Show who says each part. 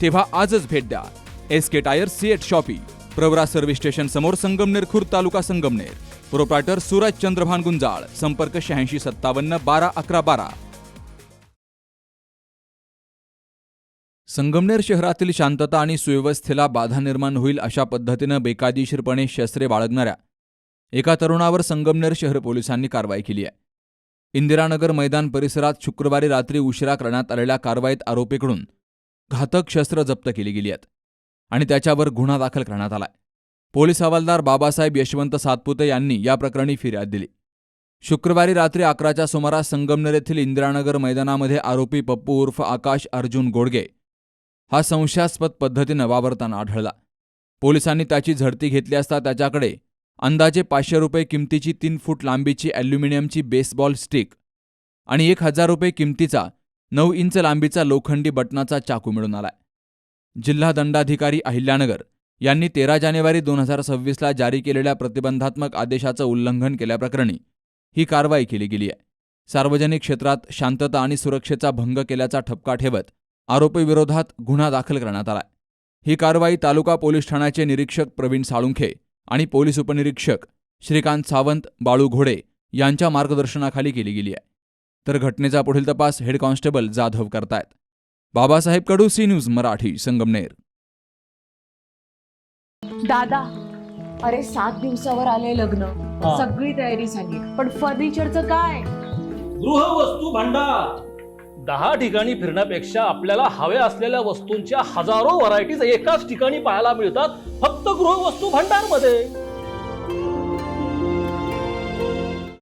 Speaker 1: तेव्हा आजच भेट द्या. S K tyre CEAT shoppe Pravara service station समोर संगमनेर खुर्द तालुका संगमनेर. प्रोप्रायटर सूरज चंद्रभान गुंजाळ संपर्क शहाऐंशी सत्तावन्न बारा अकरा बारा. संगमनेर शहरातील शांतता आणि सुव्यवस्थेला बाधा निर्माण होईल अशा पद्धतीनं बेकायदेशीरपणे शस्त्रे बाळगणाऱ्या एका तरुणावर संगमनेर शहर पोलिसांनी कारवाई केली आहे. इंदिरानगर मैदान परिसरात शुक्रवारी रात्री उशिरा करण्यात आलेल्या कारवाईत आरोपीकडून घातक शस्त्र जप्त केली गेली आहेत आणि त्याच्यावर गुन्हा दाखल करण्यात आलाय. पोलीस हवालदार बाबासाहेब यशवंत सातपुते यांनी या प्रकरणी फिर्याद दिली. शुक्रवारी रात्री अकराच्या सुमारास संगमनेर येथील इंदिरानगर मैदानामध्ये आरोपी पप्पू उर्फ आकाश अर्जुन गोडगे हा संशयास्पद पद्धतीनं वावरताना आढळला. पोलिसांनी त्याची झडती घेतली असता त्याच्याकडे अंदाजे पाचशे रुपये किमतीची तीन फूट लांबीची ॲल्युमिनियमची बेसबॉल स्टिक आणि एक हजार रुपये किमतीचा नऊ इंच लांबीचा लोखंडी बटनाचा चाकू मिळून आलाय. जिल्हा दंडाधिकारी अहिल्यानगर यांनी तेरा जानेवारी दोन हजार सव्वीसला जारी केलेल्या प्रतिबंधात्मक आदेशाचं उल्लंघन केल्याप्रकरणी ही कारवाई केली गेली आहे सार्वजनिक क्षेत्रात शांतता आणि सुरक्षेचा भंग केल्याचा ठपका ठेवत आरोपीविरोधात गुन्हा दाखल करण्यात आलाय. ही कारवाई तालुका पोलीस ठाण्याचे निरीक्षक प्रवीण साळुंखे आणि पोलीस उपनिरीक्षक श्रीकांत सावंत बाळू घोडे यांच्या मार्गदर्शनाखाली केली गेली आहे तर घटनेचा पुढील तपास हेड कॉन्स्टेबल जाधव करतायत. Babasaheb Kadu C News Marathi Sangamner.
Speaker 2: दादा अरे सात दिवसावर आले लग्न.
Speaker 3: हा.
Speaker 2: सगळी तयारी झाली. पण फर्निचरचं काय?
Speaker 3: गृहवस्तू भांडार. दहा ठिकाणी फिरण्यापेक्षा आपल्याला हव्या असलेल्या वस्तूंच्या हजारो व्हरायटीज एकाच ठिकाणी पाहायला मिळतात फक्त गृहवस्तू भांडारमध्ये